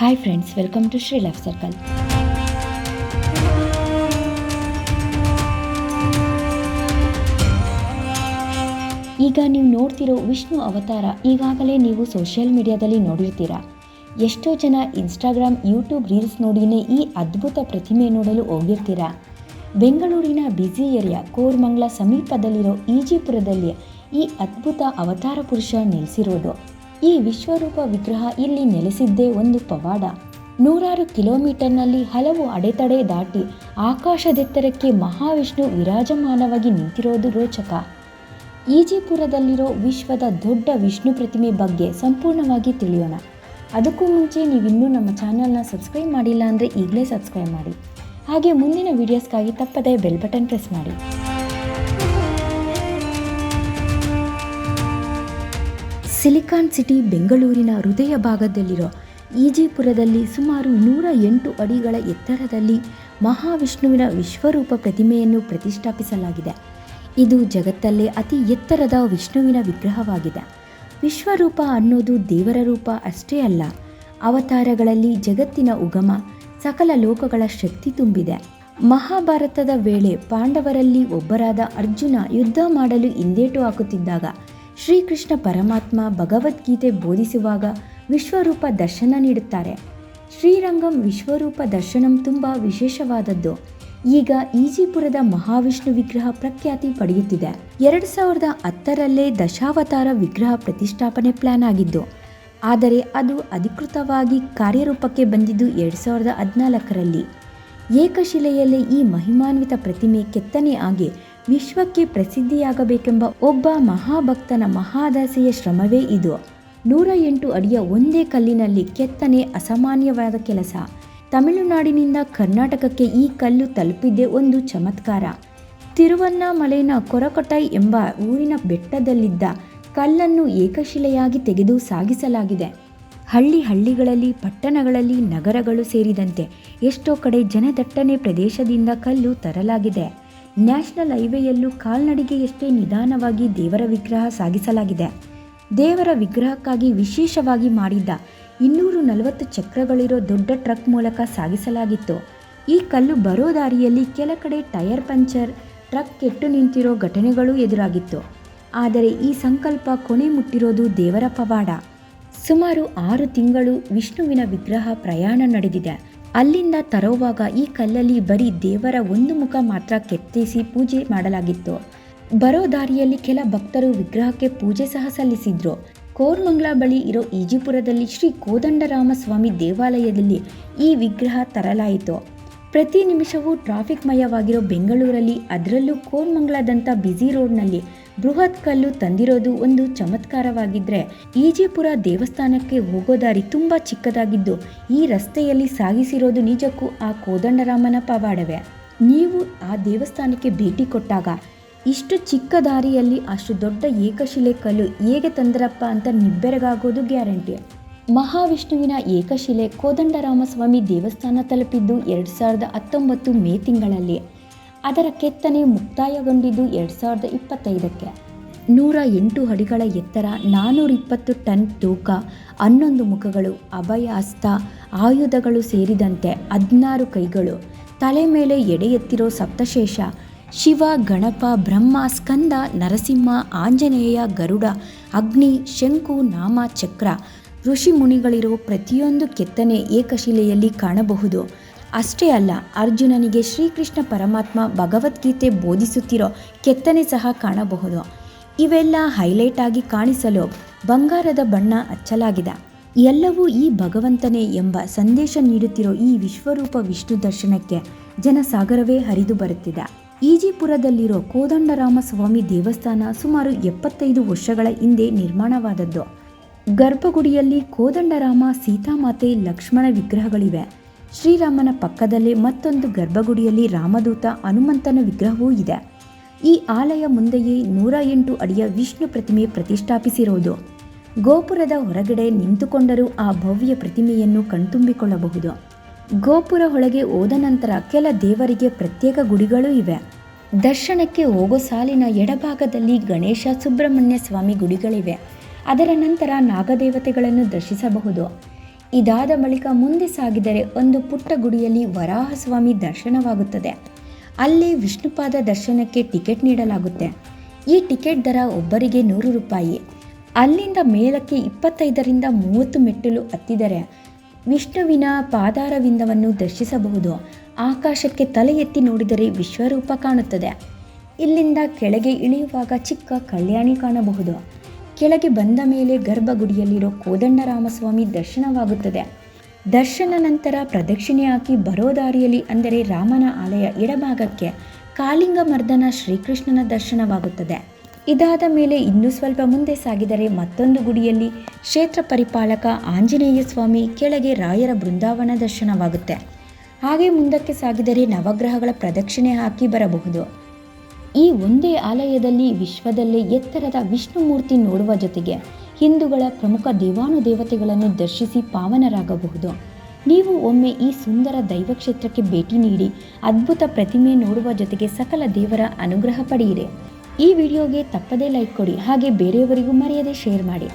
Hi friends welcome to Shri life circle ಈಗ ನೀವು ನೋಡ್ತಿರೋ ವಿಷ್ಣು ಅವತಾರ ಈಗಾಗಲೇ ನೀವು ಸೋಷಿಯಲ್ ಮೀಡಿಯಾದಲ್ಲಿ ನೋಡಿರ್ತೀರಾ. ಎಷ್ಟೋ ಜನ ಇನ್ಸ್ಟಾಗ್ರಾಮ್ ಯೂಟ್ಯೂಬ್ ರೀಲ್ಸ್ ನೋಡಿನೇ ಈ ಅದ್ಭುತ ಪ್ರತಿಮೆ ನೋಡಲು ಹೋಗಿರ್ತೀರಾ. ಬೆಂಗಳೂರಿನ ಬ್ಯುಸಿ ಏರಿಯಾ ಕೋರ್ಮಂಗ್ಲ ಸಮೀಪದಲ್ಲಿರೋ ಈಜಿಪುರದಲ್ಲಿ ಈ ಅದ್ಭುತ ಅವತಾರ ಪುರುಷ ನೆಲೆಸಿರೋದು. ಈ ವಿಶ್ವರೂಪ ವಿಗ್ರಹ ಇಲ್ಲಿ ನೆಲೆಸಿದ್ದೇ ಒಂದು ಪವಾಡ. ನೂರಾರು ಕಿಲೋಮೀಟರ್ನಲ್ಲಿ ಹಲವು ಅಡೆತಡೆ ದಾಟಿ ಆಕಾಶದೆತ್ತರಕ್ಕೆ ಮಹಾವಿಷ್ಣು ವಿರಾಜಮಾನವಾಗಿ ನಿಂತಿರೋದು ರೋಚಕ. ಈಜಿಪುರದಲ್ಲಿರೋ ವಿಶ್ವದ ದೊಡ್ಡ ವಿಷ್ಣು ಪ್ರತಿಮೆ ಬಗ್ಗೆ ಸಂಪೂರ್ಣವಾಗಿ ತಿಳಿಯೋಣ. ಅದಕ್ಕೂ ಮುಂಚೆ ನೀವಿನ್ನೂ ನಮ್ಮ ಚಾನಲ್ನ ಸಬ್ಸ್ಕ್ರೈಬ್ ಮಾಡಿಲ್ಲ ಅಂದರೆ ಈಗಲೇ ಸಬ್ಸ್ಕ್ರೈಬ್ ಮಾಡಿ. ಹಾಗೆ ಮುಂದಿನ ವೀಡಿಯೋಸ್ಗಾಗಿ ತಪ್ಪದೇ ಬೆಲ್ ಬಟನ್ ಪ್ರೆಸ್ ಮಾಡಿ. ಸಿಲಿಕಾನ್ ಸಿಟಿ ಬೆಂಗಳೂರಿನ ಹೃದಯ ಭಾಗದಲ್ಲಿರೋ ಈಜಿಪುರದಲ್ಲಿ ಸುಮಾರು ನೂರ ಎಂಟು ಅಡಿಗಳ ಎತ್ತರದಲ್ಲಿ ಮಹಾವಿಷ್ಣುವಿನ ವಿಶ್ವರೂಪ ಪ್ರತಿಮೆಯನ್ನು ಪ್ರತಿಷ್ಠಾಪಿಸಲಾಗಿದೆ. ಇದು ಜಗತ್ತಲ್ಲೇ ಅತಿ ಎತ್ತರದ ವಿಷ್ಣುವಿನ ವಿಗ್ರಹವಾಗಿದೆ. ವಿಶ್ವರೂಪ ಅನ್ನೋದು ದೇವರ ರೂಪ ಅಷ್ಟೇ ಅಲ್ಲ, ಅವತಾರಗಳಲ್ಲಿ ಜಗತ್ತಿನ ಉಗಮ, ಸಕಲ ಲೋಕಗಳ ಶಕ್ತಿ ತುಂಬಿದೆ. ಮಹಾಭಾರತದ ವೇಳೆ ಪಾಂಡವರಲ್ಲಿ ಒಬ್ಬರಾದ ಅರ್ಜುನ ಯುದ್ಧ ಮಾಡಲು ಹಿಂದೇಟು ಹಾಕುತ್ತಿದ್ದಾಗ ಶ್ರೀಕೃಷ್ಣ ಪರಮಾತ್ಮ ಭಗವದ್ಗೀತೆ ಬೋಧಿಸುವಾಗ ವಿಶ್ವರೂಪ ದರ್ಶನ ನೀಡುತ್ತಾರೆ. ಶ್ರೀರಂಗಂ ವಿಶ್ವರೂಪ ದರ್ಶನಂ ತುಂಬ ವಿಶೇಷವಾದದ್ದು. ಈಗ ಈಜಿಪುರದ ಮಹಾವಿಷ್ಣು ವಿಗ್ರಹ ಪ್ರಖ್ಯಾತಿ ಪಡೆಯುತ್ತಿದೆ. ಎರಡು ಸಾವಿರದ ಹತ್ತರಲ್ಲೇ ದಶಾವತಾರ ವಿಗ್ರಹ ಪ್ರತಿಷ್ಠಾಪನೆ ಪ್ಲಾನ್ ಆಗಿದ್ದು, ಆದರೆ ಅದು ಅಧಿಕೃತವಾಗಿ ಕಾರ್ಯರೂಪಕ್ಕೆ ಬಂದಿದ್ದು ಎರಡು ಸಾವಿರದ ಹದಿನಾಲ್ಕರಲ್ಲಿ. ಏಕಶಿಲೆಯಲ್ಲೇ ಈ ಮಹಿಮಾನ್ವಿತ ಪ್ರತಿಮೆ ಕೆತ್ತನೆ ಆಗಿ ವಿಶ್ವಕ್ಕೆ ಪ್ರಸಿದ್ಧಿಯಾಗಬೇಕೆಂಬ ಒಬ್ಬ ಮಹಾಭಕ್ತನ ಮಹಾದಾಸೆಯ ಶ್ರಮವೇ ಇದು. ನೂರ ಎಂಟು ಅಡಿಯ ಒಂದೇ ಕಲ್ಲಿನಲ್ಲಿ ಕೆತ್ತನೆ ಅಸಾಮಾನ್ಯವಾದ ಕೆಲಸ. ತಮಿಳುನಾಡಿನಿಂದ ಕರ್ನಾಟಕಕ್ಕೆ ಈ ಕಲ್ಲು ತಲುಪಿದ್ದೇ ಒಂದು ಚಮತ್ಕಾರ. ತಿರುವನ್ನಾಮಲೆನ ಕೊರಕೊಟೈ ಎಂಬ ಊರಿನ ಬೆಟ್ಟದಲ್ಲಿದ್ದ ಕಲ್ಲನ್ನು ಏಕಶಿಲೆಯಾಗಿ ತೆಗೆದು ಸಾಗಿಸಲಾಗಿದೆ. ಹಳ್ಳಿ ಹಳ್ಳಿಗಳಲ್ಲಿ, ಪಟ್ಟಣಗಳಲ್ಲಿ ನಗರಗಳು ಸೇರಿದಂತೆ ಎಷ್ಟೋ ಕಡೆ ಜನದಟ್ಟಣೆ ಪ್ರದೇಶದಿಂದ ಕಲ್ಲು ತರಲಾಗಿದೆ. ನ್ಯಾಷನಲ್ ಹೈವೇಯಲ್ಲೂ ಕಾಲ್ನಡಿಗೆಯಷ್ಟೇ ನಿಧಾನವಾಗಿ ದೇವರ ವಿಗ್ರಹ ಸಾಗಿಸಲಾಗಿದೆ, ದೇವರ ವಿಗ್ರಹಕ್ಕಾಗಿ ವಿಶೇಷವಾಗಿ ಮಾಡಿದ್ದ ಇನ್ನೂರು ನಲವತ್ತು ಚಕ್ರಗಳಿರೋ ದೊಡ್ಡ ಟ್ರಕ್ ಮೂಲಕ ಸಾಗಿಸಲಾಗಿತ್ತು. ಈ ಕಲ್ಲು ಬರೋ ದಾರಿಯಲ್ಲಿ ಕೆಲ ಕಡೆ ಟೈರ್ ಪಂಚರ್, ಟ್ರಕ್ ಕೆಟ್ಟು ನಿಂತಿರೋ ಘಟನೆಗಳು ಎದುರಾಗಿತ್ತು. ಆದರೆ ಈ ಸಂಕಲ್ಪ ಕೊನೆ ಮುಟ್ಟಿರೋದು ದೇವರ ಪವಾಡ. ಸುಮಾರು ಆರು ತಿಂಗಳು ವಿಷ್ಣುವಿನ ವಿಗ್ರಹ ಪ್ರಯಾಣ ನಡೆದಿದೆ. ಅಲ್ಲಿಂದ ತರುವಾಗ ಈ ಕಲ್ಲಲ್ಲಿ ಬರೀ ದೇವರ ಒಂದು ಮುಖ ಮಾತ್ರ ಕೆತ್ತಿಸಿ ಪೂಜೆ ಮಾಡಲಾಗಿತ್ತು. ಬರೋ ದಾರಿಯಲ್ಲಿ ಕೆಲ ಭಕ್ತರು ವಿಗ್ರಹಕ್ಕೆ ಪೂಜೆ ಸಹ ಸಲ್ಲಿಸಿದ್ರು. ಕೋರ್ಮಂಗ್ಲ ಬಳಿ ಇರೋ ಈಜಿಪುರದಲ್ಲಿ ಶ್ರೀ ಕೋದಂಡರಾಮ ಸ್ವಾಮಿ ದೇವಾಲಯದಲ್ಲಿ ಈ ವಿಗ್ರಹ ತರಲಾಯಿತು. ಪ್ರತಿ ನಿಮಿಷವೂ ಟ್ರಾಫಿಕ್ ಮಯವಾಗಿರೋ ಬೆಂಗಳೂರಲ್ಲಿ ಅದರಲ್ಲೂ ಕೋರ್ಮಂಗ್ಲದಂಥ ಬ್ಯುಸಿ ರೋಡ್ನಲ್ಲಿ ಬೃಹತ್ ಕಲ್ಲು ತಂದಿರೋದು ಒಂದು ಚಮತ್ಕಾರವಾಗಿದ್ದರೆ ಈಜಿಪುರ ದೇವಸ್ಥಾನಕ್ಕೆ ಹೋಗೋ ದಾರಿ ತುಂಬ ಚಿಕ್ಕದಾಗಿದ್ದು ಈ ರಸ್ತೆಯಲ್ಲಿ ಸಾಗಿಸಿರೋದು ನಿಜಕ್ಕೂ ಆ ಕೋದಂಡರಾಮನ ಪವಾಡವೇ. ನೀವು ಆ ದೇವಸ್ಥಾನಕ್ಕೆ ಭೇಟಿ ಕೊಟ್ಟಾಗ ಇಷ್ಟು ಚಿಕ್ಕ ದಾರಿಯಲ್ಲಿ ಅಷ್ಟು ದೊಡ್ಡ ಏಕಶಿಲೆ ಕಲ್ಲು ಹೇಗೆ ತಂದರಪ್ಪ ಅಂತ ನಿಬ್ಬೆರಗಾಗೋದು ಗ್ಯಾರಂಟಿ. ಮಹಾವಿಷ್ಣುವಿನ ಏಕಶಿಲೆ ಕೋದಂಡರಾಮಸ್ವಾಮಿ ದೇವಸ್ಥಾನ ತಲುಪಿದ್ದು ಎರಡು ಸಾವಿರದ ಹತ್ತೊಂಬತ್ತು ಮೇ ತಿಂಗಳಲ್ಲಿ. ಅದರ ಕೆತ್ತನೆ ಮುಕ್ತಾಯಗೊಂಡಿದ್ದು ಎರಡು ಸಾವಿರದ ಇಪ್ಪತ್ತೈದಕ್ಕೆ. ನೂರ ಎಂಟು ಅಡಿಗಳ ಎತ್ತರ ನಾನ್ನೂರ ಇಪ್ಪತ್ತು ಟನ್ ತೂಕ, ಹನ್ನೊಂದು ಮುಖಗಳು ಅಭಯ ಹಸ್ತ ಆಯುಧಗಳು ಸೇರಿದಂತೆ ಹದಿನಾರು ಕೈಗಳು, ತಲೆ ಮೇಲೆ ಎಡೆ ಎತ್ತಿರೋ ಸಪ್ತಶೇಷ, ಶಿವ, ಗಣಪ, ಬ್ರಹ್ಮ, ಸ್ಕಂದ, ನರಸಿಂಹ, ಆಂಜನೇಯ, ಗರುಡ, ಅಗ್ನಿ, ಶಂಕು, ನಾಮ, ಚಕ್ರ ಋಷಿ ಮುನಿಗಳಿರುವ ಪ್ರತಿಯೊಂದು ಕೆತ್ತನೆ ಏಕಶಿಲೆಯಲ್ಲಿ ಕಾಣಬಹುದು. ಅಷ್ಟೇ ಅಲ್ಲ, ಅರ್ಜುನನಿಗೆ ಶ್ರೀಕೃಷ್ಣ ಪರಮಾತ್ಮ ಭಗವದ್ಗೀತೆ ಬೋಧಿಸುತ್ತಿರೋ ಕೆತ್ತನೆ ಸಹ ಕಾಣಬಹುದು. ಇವೆಲ್ಲ ಹೈಲೈಟ್ ಆಗಿ ಕಾಣಿಸಲು ಬಂಗಾರದ ಬಣ್ಣ ಹಚ್ಚಲಾಗಿದೆ. ಎಲ್ಲವೂ ಈ ಭಗವಂತನೇ ಎಂಬ ಸಂದೇಶ ನೀಡುತ್ತಿರೋ ಈ ವಿಶ್ವರೂಪ ವಿಷ್ಣು ದರ್ಶನಕ್ಕೆ ಜನಸಾಗರವೇ ಹರಿದು ಬರುತ್ತಿದೆ. ಈಜಿಪುರದಲ್ಲಿರೋ ಕೋದಂಡರಾಮ ಸ್ವಾಮಿ ದೇವಸ್ಥಾನ ಸುಮಾರು ಎಪ್ಪತ್ತೈದು ವರ್ಷಗಳ ಹಿಂದೆ ನಿರ್ಮಾಣವಾದದ್ದು. ಗರ್ಭಗುಡಿಯಲ್ಲಿ ಕೋದಂಡರಾಮ, ಸೀತಾಮಾತೆ, ಲಕ್ಷ್ಮಣ ವಿಗ್ರಹಗಳಿವೆ. ಶ್ರೀರಾಮನ ಪಕ್ಕದಲ್ಲೇ ಮತ್ತೊಂದು ಗರ್ಭಗುಡಿಯಲ್ಲಿ ರಾಮದೂತ ಹನುಮಂತನ ವಿಗ್ರಹವೂ ಇದೆ. ಈ ಆಲಯ ಮುಂದೆಯೇ ನೂರ ಎಂಟು ಅಡಿಯ ವಿಷ್ಣು ಪ್ರತಿಮೆ ಪ್ರತಿಷ್ಠಾಪಿಸಿರುವುದು. ಗೋಪುರದ ಹೊರಗಡೆ ನಿಂತುಕೊಂಡರೂ ಆ ಭವ್ಯ ಪ್ರತಿಮೆಯನ್ನು ಕಣ್ತುಂಬಿಕೊಳ್ಳಬಹುದು. ಗೋಪುರ ಒಳಗೆ ಹೋದ ನಂತರ ಕೆಲ ದೇವರಿಗೆ ಪ್ರತ್ಯೇಕ ಗುಡಿಗಳೂ ಇವೆ. ದರ್ಶನಕ್ಕೆ ಹೋಗೋ ಸಾಲಿನ ಎಡಭಾಗದಲ್ಲಿ ಗಣೇಶ ಸುಬ್ರಹ್ಮಣ್ಯ ಸ್ವಾಮಿ ಗುಡಿಗಳಿವೆ. ಅದರ ನಂತರ ನಾಗದೇವತೆಗಳನ್ನು ದರ್ಶಿಸಬಹುದು. ಇದಾದ ಬಳಿಕ ಮುಂದೆ ಸಾಗಿದರೆ ಒಂದು ಪುಟ್ಟ ಗುಡಿಯಲ್ಲಿ ವರಾಹಸ್ವಾಮಿ ದರ್ಶನವಾಗುತ್ತದೆ. ಅಲ್ಲಿ ವಿಷ್ಣುಪಾದ ದರ್ಶನಕ್ಕೆ ಟಿಕೆಟ್ ನೀಡಲಾಗುತ್ತೆ. ಈ ಟಿಕೆಟ್ ದರ ಒಬ್ಬರಿಗೆ ನೂರು ರೂಪಾಯಿ. ಅಲ್ಲಿಂದ ಮೇಲಕ್ಕೆ ಇಪ್ಪತ್ತೈದರಿಂದ ಮೂವತ್ತು ಮೆಟ್ಟಿಲು ಹತ್ತಿದರೆ ವಿಷ್ಣುವಿನ ಪಾದಾರವಿಂದವನ್ನು ದರ್ಶಿಸಬಹುದು. ಆಕಾಶಕ್ಕೆ ತಲೆ ಎತ್ತಿ ನೋಡಿದರೆ ವಿಶ್ವರೂಪ ಕಾಣುತ್ತದೆ. ಇಲ್ಲಿಂದ ಕೆಳಗೆ ಇಳಿಯುವಾಗ ಚಿಕ್ಕ ಕಲ್ಯಾಣಿ ಕಾಣಬಹುದು. ಕೆಳಗೆ ಬಂದ ಮೇಲೆ ಗರ್ಭಗುಡಿಯಲ್ಲಿರೋ ಕೋದಂಡರಾಮಸ್ವಾಮಿ ದರ್ಶನವಾಗುತ್ತದೆ. ದರ್ಶನ ನಂತರ ಪ್ರದಕ್ಷಿಣೆ ಹಾಕಿ ಬರೋ ದಾರಿಯಲ್ಲಿ ಅಂದರೆ ರಾಮನ ಆಲಯ ಎಡಭಾಗಕ್ಕೆ ಕಾಳಿಂಗ ಮರ್ದನ ಶ್ರೀಕೃಷ್ಣನ ದರ್ಶನವಾಗುತ್ತದೆ. ಇದಾದ ಮೇಲೆ ಇನ್ನೂ ಸ್ವಲ್ಪ ಮುಂದೆ ಸಾಗಿದರೆ ಮತ್ತೊಂದು ಗುಡಿಯಲ್ಲಿ ಕ್ಷೇತ್ರ ಪರಿಪಾಲಕ ಆಂಜನೇಯ ಸ್ವಾಮಿ ಕೆಳಗೆ ರಾಯರ ಬೃಂದಾವನ ದರ್ಶನವಾಗುತ್ತೆ. ಹಾಗೆ ಮುಂದಕ್ಕೆ ಸಾಗಿದರೆ ನವಗ್ರಹಗಳ ಪ್ರದಕ್ಷಿಣೆ ಹಾಕಿ ಬರಬಹುದು. ಈ ಒಂದೇ ಆಲಯದಲ್ಲಿ ವಿಶ್ವದಲ್ಲೇ ಎತ್ತರದ ವಿಷ್ಣುಮೂರ್ತಿ ನೋಡುವ ಜೊತೆಗೆ ಹಿಂದೂಗಳ ಪ್ರಮುಖ ದೇವಾನುದೇವತೆಗಳನ್ನು ದರ್ಶಿಸಿ ಪಾವನರಾಗಬಹುದು. ನೀವು ಒಮ್ಮೆ ಈ ಸುಂದರ ದೈವಕ್ಷೇತ್ರಕ್ಕೆ ಭೇಟಿ ನೀಡಿ ಅದ್ಭುತ ಪ್ರತಿಮೆ ನೋಡುವ ಜೊತೆಗೆ ಸಕಲ ದೇವರ ಅನುಗ್ರಹ ಪಡೆಯಿರಿ. ಈ ವಿಡಿಯೋಗೆ ತಪ್ಪದೇ ಲೈಕ್ ಕೊಡಿ, ಹಾಗೆ ಬೇರೆಯವರಿಗೂ ಮರೆಯದೆ ಶೇರ್ ಮಾಡಿ.